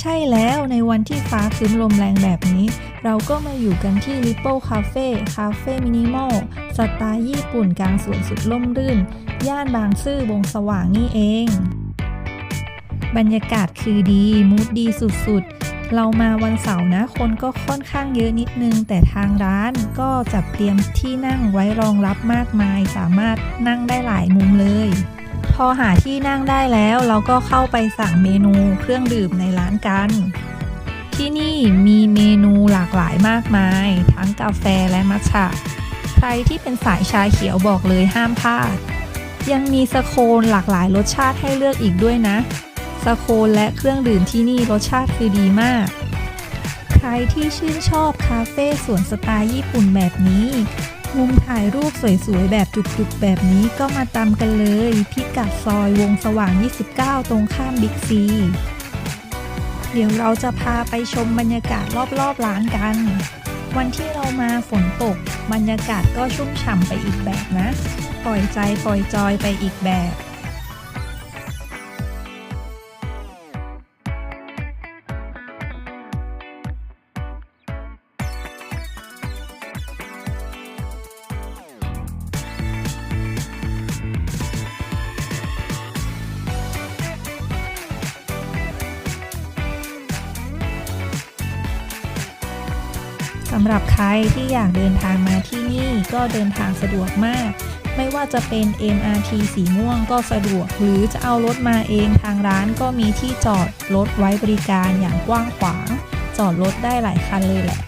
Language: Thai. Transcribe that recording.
ใช่แล้วในวันที่ฟ้าครึ้มลมแรงแบบนี้ เราก็มาอยู่กันที่ Ripple Cafe คาเฟ่มินิมอลสไตล์ญี่ปุ่นกลางสวนสุดล่มรื่น ย่านบางซื่อวงสว่างนี่เอง บรรยากาศคือดี มูดดีสุดๆ เรามาวันเสาร์นะ คนก็ค่อนข้างเยอะนิดนึง แต่ทางร้านก็จัดเตรียมที่นั่งไว้รองรับมากมาย สามารถนั่งได้หลายมุมเลย พอหาที่นั่งได้แล้วเราก็เข้าไปสั่งเมนูเครื่องดื่มในร้านกัน ที่นี่มีเมนูหลากหลายมากมาย ทั้งกาแฟและมัทฉะ ใครที่เป็นสายชาเขียวบอกเลยห้ามพลาด ยังมีสโคนหลากหลายรสชาติให้เลือกอีกด้วยนะ สโคนและเครื่องดื่มที่นี่รสชาติคือดีมากใครที่ชื่นชอบคาเฟ่สวนสไตล์ญี่ปุ่นแบบนี้ มุมถ่ายรูปสวยๆ แบบจุกๆ แบบนี้ก็มาตามกันเลย พิกัดซอยวงสว่าง 29 ตรงข้ามบิ๊กซี เดี๋ยวเราจะพาไปชมบรรยากาศรอบๆ ร้านกัน วันที่เรามาฝนตก บรรยากาศก็ชุ่มฉ่ำไปอีกแบบนะ ปล่อยใจปล่อยจอยไปอีกแบบ สำหรับใครที่อยากเดินทางมาที่นี่ก็เดินทางสะดวกมาก ไม่ว่าจะเป็น MRT สีม่วงก็สะดวก หรือจะเอารถมาเองทางร้านก็มีที่จอดรถไว้บริการอย่างกว้างขวาง จอดรถได้หลายคันเลยแหละ